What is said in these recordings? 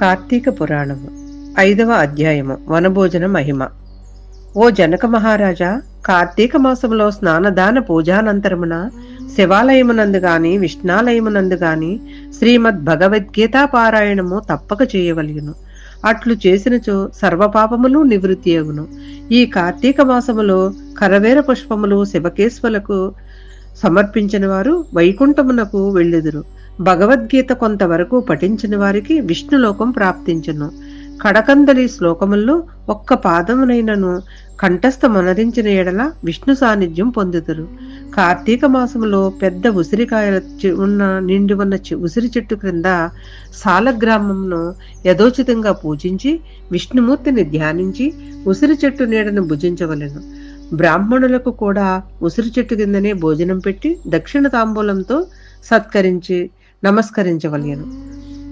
కార్తీక పురాణము ఐదవ అధ్యాయము వనభోజన మహిమ. ఓ జనక మహారాజా కార్తీక మాసంలో స్నానదాన పూజానంతరమున శివాలయమునందు గాని విష్ణాలయమునందు గాని శ్రీమద్ భగవద్గీతా పారాయణము తప్పక చేయవలయును అట్లు చేసినచో సర్వపాపములు నివృత్తి అగును ఈ కార్తీక మాసములో కరవేర పుష్పములు శివకేశ్వలకు సమర్పించిన వారు వైకుంఠమునకు వెళ్ళుదురు. భగవద్గీత కొంతవరకు పఠించిన వారికి విష్ణులోకం ప్రాప్తించును. కడకందలి శ్లోకముల్లో ఒక్క పాదమునైనను కంఠస్థ మనరించిన ఎడల విష్ణు సాన్నిధ్యం పొందుతురు కార్తీక మాసములో పెద్ద ఉసిరికాయల ఉన్న నిండి ఉన్న ఉసిరి చెట్టు క్రింద సాలగ్రామంను యథోచితంగా పూజించి విష్ణుమూర్తిని ధ్యానించి ఉసిరి చెట్టు నీడను భుజించవలెను. బ్రాహ్మణులకు కూడా ఉసిరి చెట్టు కిందనే భోజనం పెట్టి దక్షిణ తాంబూలంతో సత్కరించి నమస్కరించవలయను.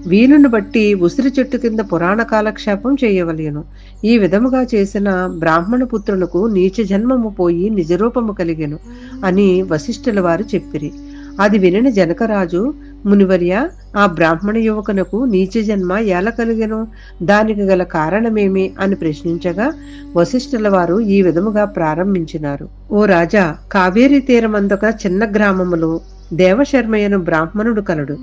వీలును బట్టి ఉసిరి చెట్టు కింద పురాణ కాలక్షేపం చేయవలయను. ఈ విధముగా చేసిన బ్రాహ్మణ పుత్రులకు నీచ జన్మము పోయి నిజరూపము కలిగెను అని వశిష్ఠుల వారు చెప్పిరి. అది వినిన జనకరాజు మునివర్య ఆ బ్రాహ్మణ యువకునకు నీచ జన్మ ఎలా కలిగెను? దానికి గల కారణమేమి అని ప్రశ్నించగా వశిష్ఠుల వారు ఈ విధముగా ప్రారంభించినారు. ఓ రాజా కావేరీ తీరమందొక చిన్న గ్రామములో దేవశర్మయ్యను బ్రాహ్మణుడు కలడు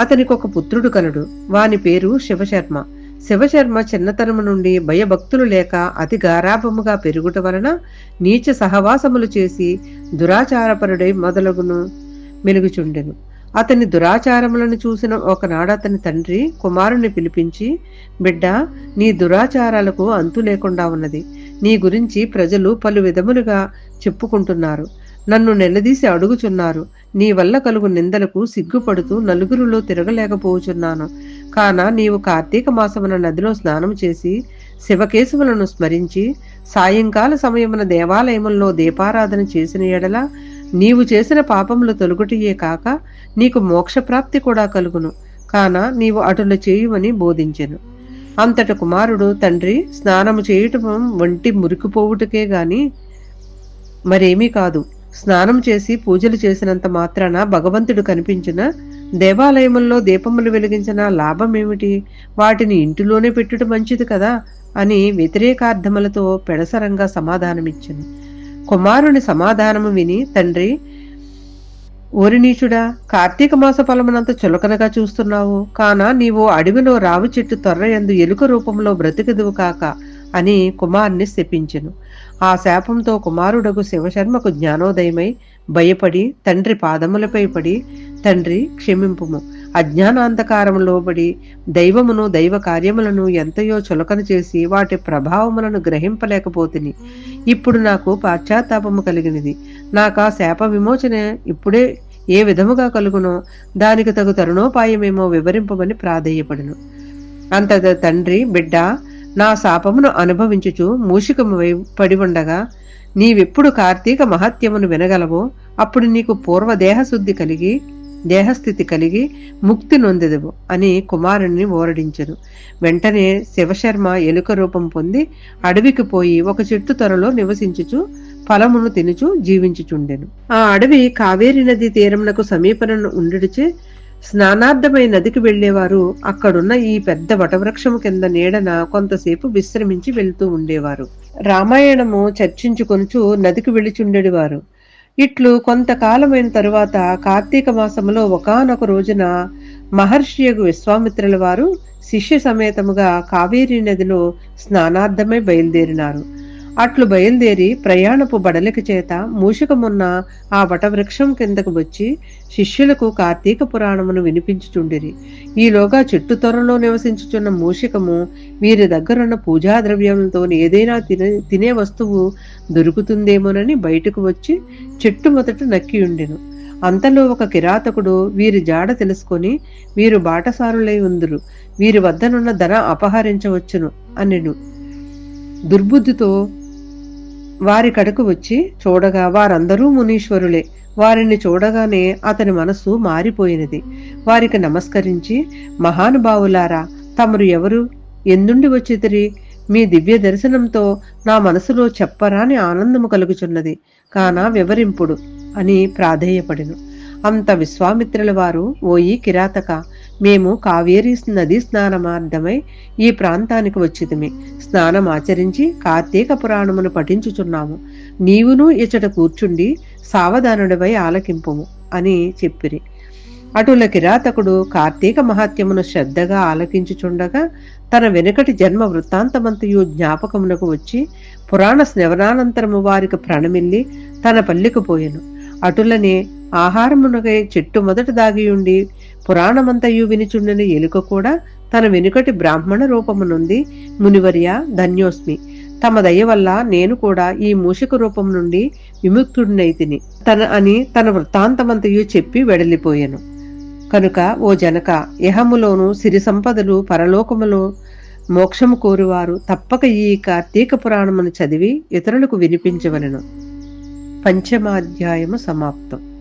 అతనికి ఒక పుత్రుడు కలడు వాని పేరు శివశర్మ. శివశర్మ చిన్నతనము నుండి భయభక్తులు లేక అతి గారాభముగా పెరుగుట వలన నీచ సహవాసములు చేసి దురాచారపరుడై మొదలగును మెలుగుచుండెను. అతని దురాచారములను చూసిన ఒకనాడు అతని తండ్రి కుమారుని పిలిపించి బిడ్డ నీ దురాచారాలకు అంతు లేకుండా ఉన్నది. నీ గురించి ప్రజలు పలు విధములుగా చెప్పుకుంటున్నారు. నన్ను నిలదీసి అడుగుచున్నారు. నీ వల్ల కలుగు నిందలకు సిగ్గుపడుతూ నలుగురిలో తిరగలేకపోచున్నాను. కాన నీవు కార్తీక మాసమున నదిలో స్నానం చేసి శివకేశవులను స్మరించి సాయంకాల సమయమున దేవాలయముల్లో దీపారాధన చేసిన ఎడల నీవు చేసిన పాపములు తొలుగుటియే కాక నీకు మోక్షప్రాప్తి కూడా కలుగును. కాన నీవు అటుల చేయువని బోధించెను. అంతట కుమారుడు తండ్రి స్నానము చేయటం వంటి మురికిపోవుటకే గాని మరేమీ కాదు. స్నానం చేసి పూజలు చేసినంత మాత్రాన భగవంతుడు కనిపించిన దేవాలయముల్లో దీపములు వెలిగించిన లాభమేమిటి? వాటిని ఇంటిలోనే పెట్టుట మంచిది కదా అని వ్యతిరేకార్థములతో పెడసరంగా సమాధానమిచ్చింది కుమారుని సమాధానము విని తండ్రి ఓరినీచుడా కార్తీక మాస ఫలమునంత చులకనగా చూస్తున్నావు. కాన నీవు అడవిలో రావి చెట్టు తొర్రయందు ఎలుక రూపంలో బ్రతికదువు కాక అని కుమారుని శపించెను. ఆ శాపంతో కుమారుడగు శివశర్మకు జ్ఞానోదయమై భయపడి తండ్రి పాదములపై పడి తండ్రి క్షమింపుము. అజ్ఞానాంధకారములో లోబడి దైవమును దైవ కార్యములను ఎంతయో చులకన చేసి వాటి ప్రభావములను గ్రహింపలేకపోతుని. ఇప్పుడు నాకు పాశ్చాత్తాపము కలిగినది. నాకు ఆ శాప విమోచన ఇప్పుడే ఏ విధముగా కలుగునో దానికి తగు తరుణోపాయమేమో వివరింపమని ప్రాధేయపడును. అంతట తండ్రి బిడ్డ నా శాపమును అనుభవించుచు మూషికము పడి ఉండగా నీవెప్పుడు కార్తీక మహత్యమును వినగలవో అప్పుడు నీకు పూర్వ దేహశుద్ధి కలిగి దేహస్థితి కలిగి ముక్తి నొందెదవు అని కుమారుణ్ణి ఓరడించెను. వెంటనే శివశర్మ ఎలుక రూపం పొంది అడవికి పోయి ఒక చెట్టు త్వరలో నివసించుచు ఫలమును తినుచు జీవించుచుండెను. ఆ అడవి కావేరి నది తీరమునకు సమీపన ఉండుడిచే స్నానార్థమై నదికి వెళ్ళేవారు అక్కడున్న ఈ పెద్ద వటవృక్షము కింద నీడన కొంతసేపు విశ్రమించి వెళ్తూ ఉండేవారు. రామాయణము చర్చించుకొనుచు నదికి వెళ్ళిచుండేవారు. ఇట్లు కొంతకాలమైన తరువాత కార్తీక మాసములో ఒకానొక రోజున మహర్షియగు విశ్వామిత్రుల వారు శిష్య సమేతముగా కావేరీ నదిలో స్నానార్థమై బయలుదేరినారు. అట్లు బయలుదేరి ప్రయాణపు బడలిక చేత మూషికమున్న ఆ వటవృక్షం కిందకు వచ్చి శిష్యులకు కార్తీక పురాణమును వినిపించుచుండిరి. ఈలోగా చెట్టు త్వరలో నివసించుచున్న మూషికము వీరి దగ్గరున్న పూజా ద్రవ్యములతో ఏదైనా తినే తినే వస్తువు దొరుకుతుందేమోనని బయటకు వచ్చి చెట్టు మొదట నక్కియుండెను. అంతలో ఒక కిరాతకుడు వీరి జాడ తెలుసుకొని వీరు బాటసారులై ఉందురు. వీరి వద్దనున్న ధన అపహరించవచ్చును అనెను దుర్బుద్ధితో వారి కడకు వచ్చి చూడగా వారందరూ మునీశ్వరులే. వారిని చూడగానే అతని మనస్సు మారిపోయినది. వారికి నమస్కరించి మహానుభావులారా తమరు ఎవరు? ఎందుండి వచ్చితిరి? మీ దివ్య దర్శనంతో నా మనసులో చెప్పరాని ఆనందము కలుగుచున్నది. కాన వివరింపుడు అని ప్రాధేయపడెను. అంత విశ్వామిత్రుల వారు ఓయి కిరాతక మేము కావేరీ నది స్నానమార్థమై ఈ ప్రాంతానికి వచ్చితిమి. స్నానం ఆచరించి కార్తీక పురాణమును పఠించుచున్నాము. నీవును ఇచ్చట కూర్చుండి సావధానుడివై ఆలకింపుము అని చెప్పిరి. అటుల కిరాతకుడు కార్తీక మహాత్యమును శ్రద్ధగా ఆలకించుచుండగా తన వెనుకటి జన్మ వృత్తాంతమంతయు జ్ఞాపకమునకు వచ్చి పురాణ స్నవనానంతరము వారికి ప్రణమిల్లి తన పల్లికి పోయెను. అటులనే ఆహారమునకై చెట్టు మొదట దాగియుండి పురాణమంతయు వినిచుండిన ఎలుక కూడా తన వెనుకటి బ్రాహ్మణ రూపము నుండి మునివర్య ధన్యోస్మి. తమ దయ వల్ల నేను కూడా ఈ మూషిక రూపం నుండి విముక్తుడినైతిని. తన అని తన వృత్తాంతమంతయు చెప్పి వెడలిపోయాను. కనుక ఓ జనక ఇహములోను సిరి సంపదలు పరలోకములో మోక్షము కోరువారు తప్పక ఈ కార్తీక పురాణమును చదివి ఇతరులకు వినిపించవలెను. పంచమాధ్యాయము సమాప్తం.